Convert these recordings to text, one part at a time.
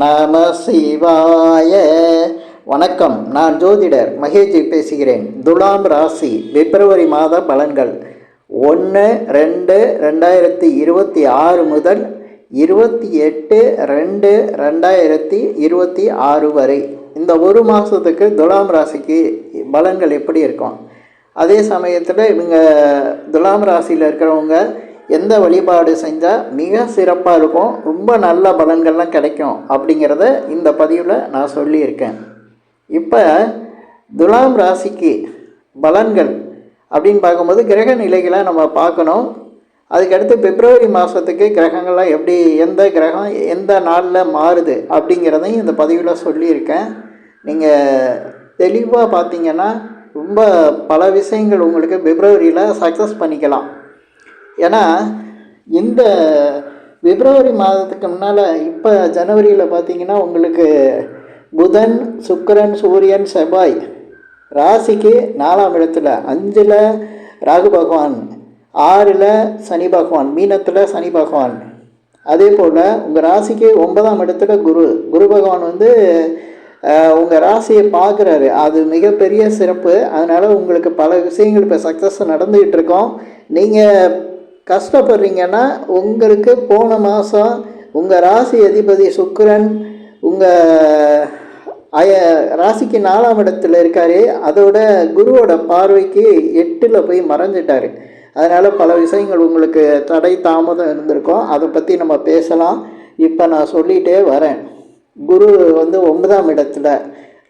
நம சிவாய. வணக்கம் நான் ஜோதிடர் மகேஜி பேசுகிறேன். துலாம் ராசி பிப்ரவரி மாத பலன்கள். ஒன்று ரெண்டு ரெண்டாயிரத்தி இருபத்தி ஆறு முதல் இருபத்தி எட்டு ரெண்டு ரெண்டாயிரத்தி இருபத்தி ஆறு வரை. இந்த ஒரு மாதத்துக்கு துலாம் ராசிக்கு பலன்கள் எப்படி இருக்கும்? அதே சமயத்தில் இவங்க துலாம் ராசியில் இருக்கிறவங்க எந்த வழிபாடு செஞ்சால் மிக சிறப்பாக இருக்கும் ரொம்ப நல்ல பலன்கள்லாம் கிடைக்கும் அப்படிங்கிறத இந்த பதிவில் நான் சொல்லியிருக்கேன். இப்போ துலாம் ராசிக்கு பலன்கள் அப்படின்னு பார்க்கும்போது கிரக நிலைகளை நம்ம பார்க்கணும். அதுக்கடுத்து பிப்ரவரி மாதத்துக்கு கிரகங்கள்லாம் எப்படி எந்த கிரகம் எந்த நாளில் மாறுது அப்படிங்கிறதையும் இந்த பதிவில் சொல்லியிருக்கேன். நீங்கள் தெளிவாக பார்த்தீங்கன்னா ரொம்ப பல விஷயங்கள் உங்களுக்கு பிப்ரவரியில் சக்ஸஸ் பண்ணிக்கலாம். ஏன்னா இந்த பிப்ரவரி மாதத்துக்கு முன்னால் இப்போ ஜனவரியில் பார்த்தீங்கன்னா உங்களுக்கு புதன் சுக்கிரன் சூரியன் செவ்வாய் ராசிக்கு நாலாம் இடத்துல அஞ்சில் ராகு பகவான் ஆறில் சனி பகவான் மீனத்தில் சனி பகவான். அதே போல் உங்கள் ராசிக்கு ஒன்பதாம் இடத்துல குரு. குரு பகவான் வந்து உங்கள் ராசியை பார்க்குறாரு அது மிகப்பெரிய சிறப்பு. அதனால் உங்களுக்கு பல விஷயங்கள் இப்போ சக்ஸஸ் நடந்துகிட்டு இருக்கோம். நீங்கள் கஷ்டப்படுறீங்கன்னா உங்களுக்கு போன மாதம் உங்கள் ராசி அதிபதி சுக்கரன் உங்கள் அய ராசிக்கு நாலாம் இடத்துல இருக்கார். அதோட குருவோட பார்வைக்கு எட்டில் போய் மறைஞ்சிட்டார். அதனால் பல விஷயங்கள் உங்களுக்கு தடை தாமதம் இருந்திருக்கும். அதை பற்றி நம்ம பேசலாம். இப்போ நான் சொல்லிகிட்டே வரேன். குரு வந்து ஒன்பதாம் இடத்துல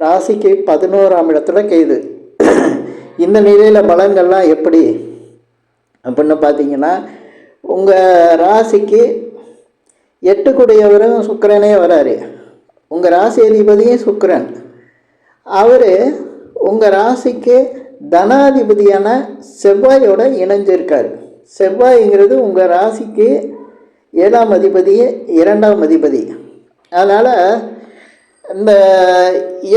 ராசிக்கு பதினோராம் இடத்துல கேது. இந்த நிலையில் பலன்கள்லாம் எப்படி? அப்படின்னு பார்த்தீங்கன்னா உங்கள் ராசிக்கு எட்டுக்குடையவரும் சுக்கரனே வராரு. உங்கள் ராசி அதிபதியும் சுக்கரன். அவர் உங்கள் ராசிக்கு தனாதிபதியான செவ்வாயோட இணைஞ்சிருக்கார். செவ்வாய்ங்கிறது உங்கள் ராசிக்கு ஏழாம் அதிபதி இரண்டாம் அதிபதி. அதனால் இந்த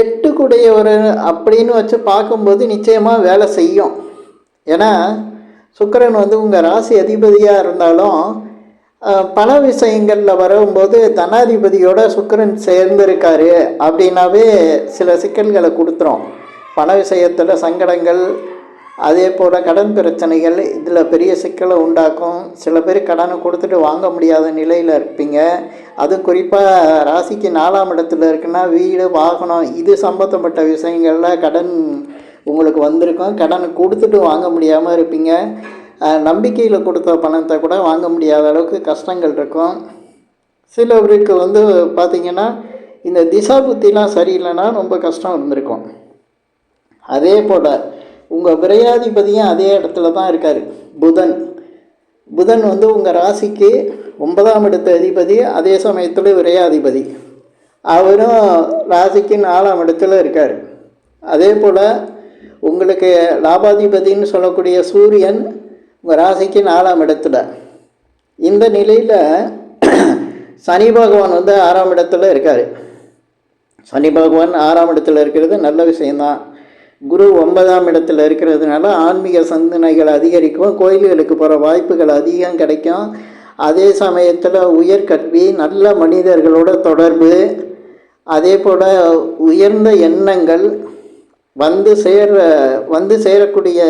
எட்டுக்குடையவர் அப்படின்னு வச்சு பார்க்கும்போது நிச்சயமாக வேலை செய்யும். ஏன்னா சுக்கரன் வந்து உங்கள் ராசி அதிபதியாக இருந்தாலும் பல விஷயங்களில் வரும்போது தனாதிபதியோட சுக்கரன் சேர்ந்திருக்காரு அப்படின்னாவே சில சிக்கல்களை கொடுத்துரும். பண விஷயத்தில் சங்கடங்கள் அதே போல் கடன் பிரச்சனைகள் இதில் பெரிய சிக்கலை உண்டாக்கும். சில பேர் கடனை கொடுத்துட்டு வாங்க முடியாத நிலையில் இருப்பீங்க. அது குறிப்பாக ராசிக்கு நாலாம் இடத்துல இருக்குன்னா வீடு வாகனம் இது சம்மந்தப்பட்ட விஷயங்களில் கடன் உங்களுக்கு வந்திருக்கும். கடனை கொடுத்துட்டு வாங்க முடியாமல் இருப்பீங்க. நம்பிக்கையில் கொடுத்த பணத்தை கூட வாங்க முடியாத அளவுக்கு கஷ்டங்கள் இருக்கும். சிலவருக்கு வந்து பார்த்திங்கன்னா இந்த திசா புத்திலாம் சரியில்லைன்னா ரொம்ப கஷ்டம் இருந்திருக்கும். அதே போல் உங்கள் விரையாதிபதியும் அதே இடத்துல தான் இருக்கார். புதன். புதன் வந்து உங்கள் ராசிக்கு ஒன்பதாம் இடத்த அதிபதி அதே சமயத்தில் விரையாதிபதி. அவரும் ராசிக்கு நாலாம் இடத்துல இருக்கார். அதே போல் உங்களுக்கு லாபாதிபதின்னு சொல்லக்கூடிய சூரியன் உங்கள் ராசிக்கு நாலாம் இடத்துல. இந்த நிலையில் சனி பகவான் வந்து ஆறாம் இடத்துல இருக்கார். சனி பகவான் ஆறாம் இடத்துல இருக்கிறது நல்ல விஷயந்தான் குரு ஒன்பதாம் இடத்துல இருக்கிறதுனால ஆன்மீக சிந்தனைகள் அதிகரிக்கும் கோயில்களுக்கு போகிற வாய்ப்புகள் அதிகம் கிடைக்கும். அதே சமயத்தில் உயர்கல்வி நல்ல மனிதர்களோட தொடர்பு அதே போல் உயர்ந்த எண்ணங்கள் வந்து சேர்ற வந்து சேரக்கூடிய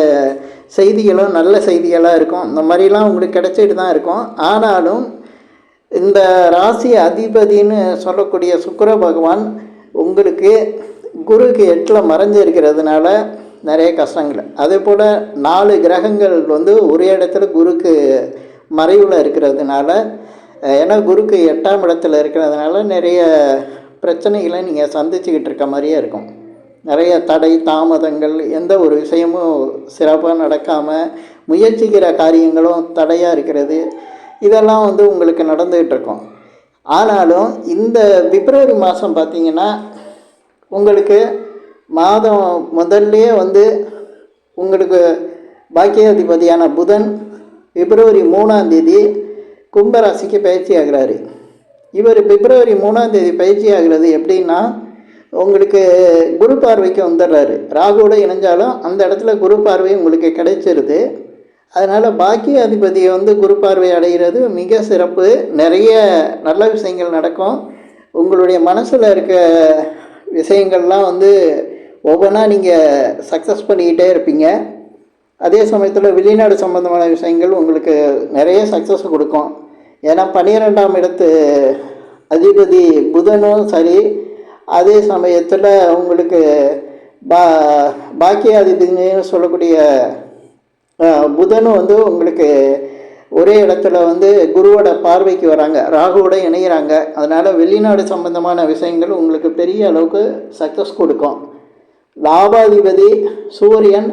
செய்திகளும் நல்ல செய்திகளாக இருக்கும். இந்த மாதிரிலாம் உங்களுக்கு கிடைச்சிட்டு தான் இருக்கும். ஆனாலும் இந்த ராசி அதிபதின்னு சொல்லக்கூடிய சுக்கர பகவான் உங்களுக்கு குருக்கு எட்டில் மறைஞ்சிருக்கிறதுனால நிறைய கஷ்டங்கள். அதே போல் நாலு கிரகங்கள் வந்து ஒரே இடத்துல குருக்கு மறைவில் இருக்கிறதுனால ஏன்னா குருக்கு எட்டாம் இடத்துல இருக்கிறதுனால நிறைய பிரச்சனைகளை நீங்கள் சந்திச்சுக்கிட்டு இருக்க மாதிரியே இருக்கும். நிறைய தடை தாமதங்கள் எந்த ஒரு விஷயமும் சிறப்பாக நடக்காமல் முயற்சிக்கிற காரியங்களும் தடையாக இருக்கிறது. இதெல்லாம் வந்து உங்களுக்கு நடந்துகிட்டு இருக்கும் ஆனாலும் இந்த பிப்ரவரி மாதம் பார்த்திங்கன்னா உங்களுக்கு மாதம் முதல்லையே வந்து உங்களுக்கு பாக்கியாதிபதியான புதன் பிப்ரவரி மூணாம் தேதி கும்பராசிக்கு பயிற்சி ஆகிறாரு. இவர் பிப்ரவரி மூணாம் தேதி பயிற்சி ஆகிறது எப்படின்னா உங்களுக்கு குரு பார்வைக்கு வந்துடுறாரு. ராகுவோட இணைஞ்சாலும் அந்த இடத்துல குரு பார்வை உங்களுக்கு கிடைச்சிருது. அதனால் பாக்கிய அதிபதியை வந்து குரு பார்வை அடைகிறது மிக சிறப்பு. நிறைய நல்ல விஷயங்கள் நடக்கும். உங்களுடைய மனசில் இருக்க விஷயங்கள்லாம் வந்து ஒவ்வொன்றா நீங்கள் சக்ஸஸ் பண்ணிக்கிட்டே இருப்பீங்க. அதே சமயத்தில் வெளிநாடு சம்மந்தமான விஷயங்கள் உங்களுக்கு நிறைய சக்ஸஸ் கொடுக்கும். ஏன்னா பன்னிரெண்டாம் இடத்து அதிபதி புதனும் சரி அதே சமயத்தில் உங்களுக்கு பா பாக்கியாதிபதினு சொல்லக்கூடிய புதனும் வந்து உங்களுக்கு ஒரே இடத்துல வந்து குருவோட பார்வைக்கு வராங்க. ராகுவோட இணையிறாங்க. அதனால் வெளிநாடு சம்பந்தமான விஷயங்கள் உங்களுக்கு பெரிய அளவுக்கு சக்ஸஸ் கொடுக்கும். லாபாதிபதி சூரியன்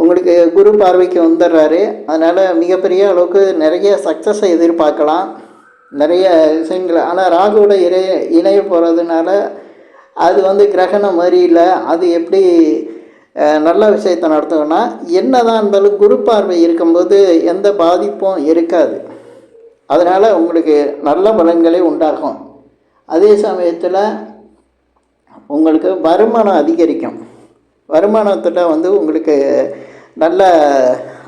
உங்களுக்கு குரு பார்வைக்கு வந்துடுறாரு அதனால் மிகப்பெரிய அளவுக்கு நிறைய சக்ஸஸை எதிர்பார்க்கலாம். நிறைய விஷயங்கள். ஆனால் ராகுவோட இணைய இணைய போகிறதுனால அது வந்து கிரகணம் மாதிரி இல்லை அது எப்படி நல்ல விஷயத்தை நடத்துவோன்னா என்னதான் இருந்தாலும் குரு பார்வை இருக்கும்போது எந்த பாதிப்பும் இருக்காது. அதனால் உங்களுக்கு நல்ல பலன்களே உண்டாகும். அதே சமயத்தில் உங்களுக்கு வருமானம் அதிகரிக்கும். வருமானத்தில் வந்து உங்களுக்கு நல்ல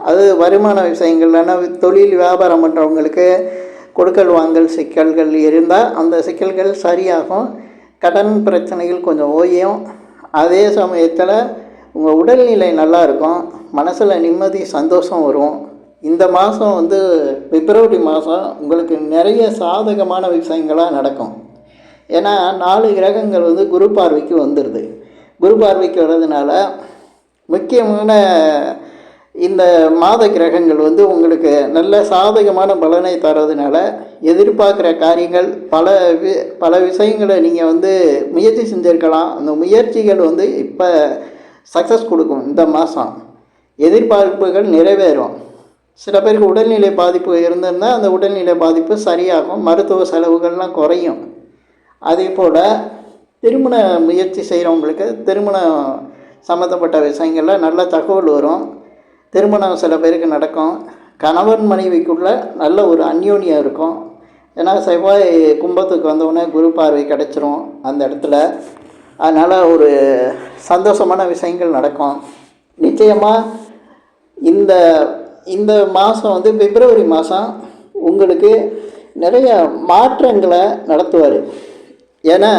அது வருமான விஷயங்கள்னா தொழில் வியாபாரம் பண்ணுறவங்களுக்கு கொடுக்கல் வாங்கல் சிக்கல்கள் இருந்தால் அந்த சிக்கல்கள் சரியாகும். கடன் பிரச்சனைகள் கொஞ்சம் ஓயும். அதே சமயத்தில் உங்கள் உடல்நிலை நல்லா இருக்கும். மனசில் நிம்மதி சந்தோஷம் வரும். இந்த மாதம் வந்து பிப்ரவரி மாதம் உங்களுக்கு நிறைய சாதகமான விஷயங்களாக நடக்கும். ஏன்னா நாலு கிரகங்கள் வந்து குரு பார்வைக்கு வந்துடுது குரு பார்வைக்கு வர்றதுனால முக்கியமான இந்த மாத கிரகங்கள் வந்து உங்களுக்கு நல்ல சாதகமான பலனை தரதுனால எதிர்பார்க்குற காரியங்கள் பல வி பல விஷயங்களை நீங்கள் வந்து முயற்சி செஞ்சுருக்கலாம். அந்த முயற்சிகள் வந்து இப்போ சக்ஸஸ் கொடுக்கும் இந்த மாதம் எதிர்பார்ப்புகள் நிறைவேறும். சில பேருக்கு உடல்நிலை பாதிப்பு இருந்திருந்தால் அந்த உடல்நிலை பாதிப்பு சரியாகும் மருத்துவ செலவுகள்லாம் குறையும். அதே போல் திருமண முயற்சி செய்கிறவங்களுக்கு திருமணம் சம்மந்தப்பட்ட விஷயங்களில் நல்ல தகவல் வரும். திருமணம் சில பேருக்கு நடக்கும். கணவன் மனைவிக்குள்ள நல்ல ஒரு அந்யோன்யம் இருக்கும். ஏன்னா செவ்வாய் கும்பத்துக்கு வந்தவுடனே குரு பார்வை கிடச்சிரும் அந்த இடத்துல. அதனால் ஒரு சந்தோஷமான விஷயங்கள் நடக்கும். நிச்சயமாக இந்த இந்த மாதம் வந்து பிப்ரவரி மாதம் உங்களுக்கு நிறைய மாற்றங்களை நடத்துவார். ஏன்னா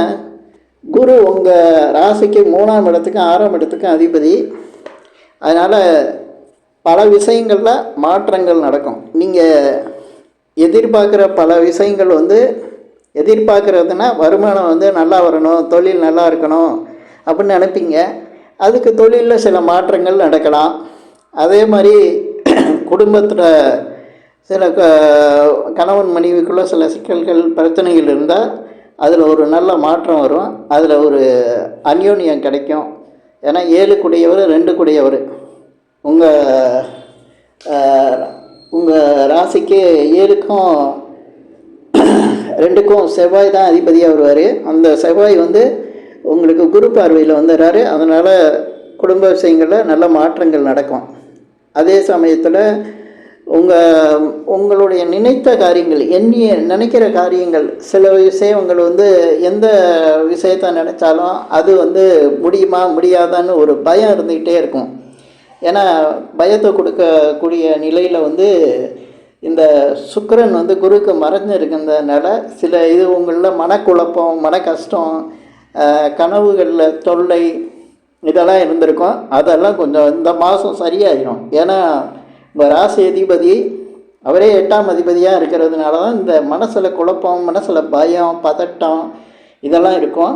குரு உங்கள் ராசிக்கு மூணாம் இடத்துக்கும் ஆறாம் இடத்துக்கும் அதிபதி. அதனால் பல விஷயங்களில் மாற்றங்கள் நடக்கும். நீங்கள் எதிர்பார்க்குற பல விஷயங்கள் வந்து எதிர்பார்க்குறதுனா வருமானம் வந்து நல்லா வரணும் தொழில் நல்லா இருக்கணும் அப்படின்னு நினைப்பீங்க. அதுக்கு தொழிலில் சில மாற்றங்கள் நடக்கலாம். அதே மாதிரி குடும்பத்தில் சில க- கணவன் மனைவிக்குள்ளே சில சிக்கல்கள் பிரச்சனைகள் இருந்தால் அதில் ஒரு நல்ல மாற்றம் வரும். அதில் ஒரு அந்யோன்யம் கிடைக்கும். ஏன்னா ஏழு குடையவர் ரெண்டு குடையவர். உங்கள் உங்கள் ராசிக்கு ஏழுக்கும் ரெண்டுக்கும் செவ்வாய் தான் அதிபதியாக வருவார் அந்த செவ்வாய் வந்து உங்களுக்கு குரு பார்வையில் வந்துடுறாரு அதனால் குடும்ப விஷயங்களில் நல்ல மாற்றங்கள் நடக்கும். அதே சமயத்தில் உங்கள் உங்களுடைய நினைத்த காரியங்கள் எண்ணிய நினைக்கிற காரியங்கள் சில விஷயங்கள் வந்து எந்த விஷயத்தை நினச்சாலும் அது வந்து முடியுமா முடியாதான்னு ஒரு பயம் இருந்துக்கிட்டே இருக்கும். ஏன்னா பயத்தை கொடுக்கக்கூடிய நிலையில் வந்து இந்த சுக்கரன் வந்து குருக்கு மறைஞ்சிருக்கிறதுனால சில இது உங்களில் மனக்குழப்பம் மன கஷ்டம் கனவுகளில் தொல்லை இதெல்லாம் இருந்திருக்கும். அதெல்லாம் கொஞ்சம் இந்த மாதம் சரியாயிடும் ஏன்னா உங்கள் ராசி அதிபதி அவரே எட்டாம் அதிபதியாக இருக்கிறதுனால தான் இந்த மனசில் குழப்பம் மனசில் பயம் பதட்டம் இதெல்லாம் இருக்கும்.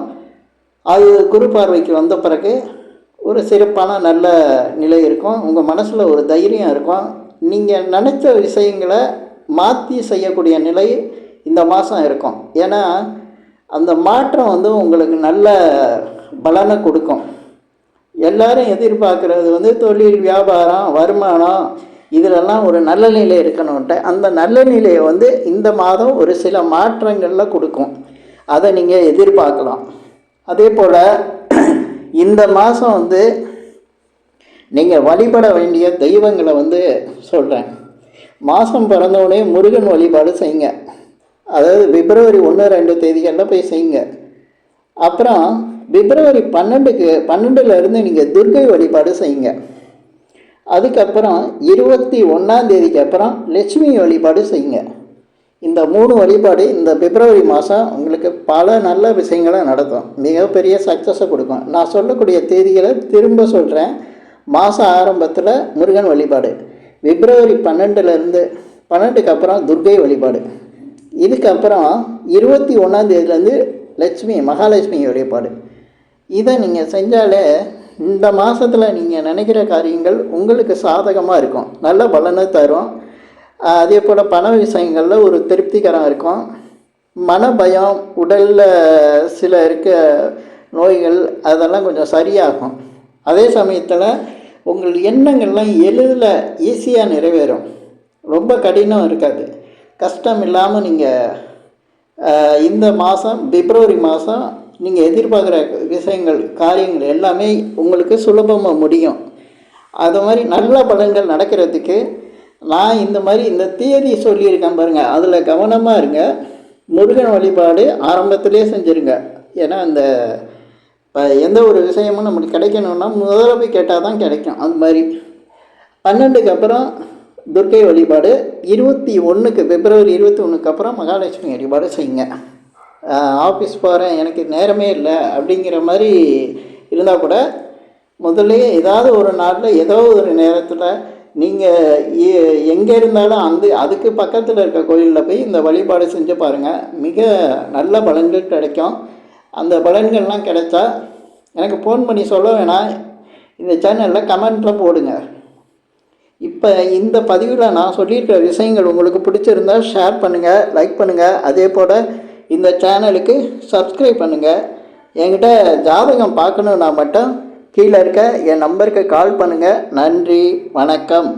அது குரு பார்வைக்கு வந்த பிறகு ஒரு சிறப்பான நல்ல நிலை இருக்கும். உங்கள் மனசில் ஒரு தைரியம் இருக்கும். நீங்கள் நினச்ச விஷயங்களை மாற்றி செய்யக்கூடிய நிலை இந்த மாதம் இருக்கும். ஏன்னா அந்த மாற்றம் வந்து உங்களுக்கு நல்ல பலனை கொடுக்கும். எல்லாரும் எதிர்பார்க்குறது வந்து தொழில் வியாபாரம் வருமானம் இதிலெல்லாம் ஒரு நல்ல நிலை இருக்கணுன்ட்டு அந்த நல்ல நிலையை வந்து இந்த மாதம் ஒரு சில மாற்றங்களில் கொடுக்கும். அதை நீங்கள் எதிர்பார்க்கலாம். அதே போல் இந்த மாதம் வந்து நீங்கள் வழிபட வேண்டிய தெய்வங்களை வந்து சொல்கிறேன் மாதம் பிறந்தவுடனே முருகன் வழிபாடு செய்யுங்க. அதாவது பிப்ரவரி ஒன்று ரெண்டு தேதிகளில் போய் செய்யுங்க. அப்புறம் பிப்ரவரி பன்னெண்டுக்கு பன்னெண்டுலேருந்து நீங்கள் துர்கை வழிபாடு செய்யுங்க. அதுக்கப்புறம் இருபத்தி ஒன்றாம் தேதிக்கு அப்புறம் லட்சுமி வழிபாடு செய்யுங்க. இந்த மூணு வழிபாடு இந்த பிப்ரவரி மாதம் உங்களுக்கு பல நல்ல விஷயங்களை நடத்தும் மிகப்பெரிய சக்ஸஸை கொடுக்கும். நான் சொல்லக்கூடிய தேதிகளை திரும்ப சொல்கிறேன் மாதம் ஆரம்பத்தில் முருகன் வழிபாடு. பிப்ரவரி பன்னெண்டுலேருந்து பன்னெண்டுக்கு அப்புறம் துர்கை வழிபாடு. இதுக்கப்புறம் இருபத்தி ஒன்றாந்தேதியிலேருந்து லட்சுமி மகாலட்சுமி வழிபாடு. இதை நீங்கள் செஞ்சாலே இந்த மாதத்தில் நீங்கள் நினைக்கிற காரியங்கள் உங்களுக்கு சாதகமாக இருக்கும். நல்ல பலனை தரும். அதே போல் பண விஷயங்களில் ஒரு திருப்திகரம் இருக்கும். மன பயம் உடலில் சில இருக்க நோய்கள் அதெல்லாம் கொஞ்சம் சரியாகும். அதே சமயத்தில் உங்கள் எண்ணங்கள்லாம் எளிதில் ஈஸியாக நிறைவேறும். ரொம்ப கடினம் இருக்காது. கஷ்டம் இல்லாமல் நீங்கள் இந்த மாதம் பிப்ரவரி மாதம் நீங்கள் எதிர்பார்க்குற விஷயங்கள் காரியங்கள் எல்லாமே உங்களுக்கு சுலபமாக முடியும். அது மாதிரி நல்ல பலன்கள் நடக்கிறதுக்கு நான் இந்த மாதிரி இந்த தேதி சொல்லியிருக்கேன் பாருங்கள் அதில் கவனமாக இருங்க. முருகன் வழிபாடு ஆரம்பத்திலே செஞ்சுருங்க. ஏன்னா இந்த இப்போ எந்த ஒரு விஷயமும் நம்மளுக்கு கிடைக்கணும்னா முதல்ல போய் கேட்டால் தான் கிடைக்கும். அது மாதிரி. பன்னெண்டுக்கு அப்புறம் துர்க்கை வழிபாடு. இருபத்தி ஒன்றுக்கு பிப்ரவரி இருபத்தி ஒன்றுக்கு அப்புறம் மகாலட்சுமி வழிபாடு செய்யுங்க. ஆஃபீஸ் போகிறேன் எனக்கு நேரமே இல்லை அப்படிங்கிற மாதிரி இருந்தால் கூட முதல்ல ஏதாவது ஒரு நாளில் ஏதோ ஒரு நேரத்தில் நீங்கள் எங்கே இருந்தாலும் அந்த அதுக்கு பக்கத்தில் இருக்க கோயிலில் போய் இந்த வழிபாடு செஞ்சு பாருங்கள் மிக நல்ல பலன்கள் கிடைக்கும். அந்த பலன்கள்லாம் கிடைச்சா எனக்கு ஃபோன் பண்ணி சொல்ல வேணாம். இந்த சேனலில் கமெண்ட்டில் போடுங்க. இப்போ இந்த பதிவில் நான் சொல்லியிருக்கிற விஷயங்கள் உங்களுக்கு பிடிச்சிருந்தா ஷேர் பண்ணுங்கள் லைக் பண்ணுங்கள் அதே போல் இந்த சேனலுக்கு சப்ஸ்கிரைப் பண்ணுங்கள் என்கிட்ட ஜாதகம் பார்க்கணுன்னா மட்டும் கீழே இருக்க என் நம்பருக்கு கால் பண்ணுங்கள் நன்றி வணக்கம்.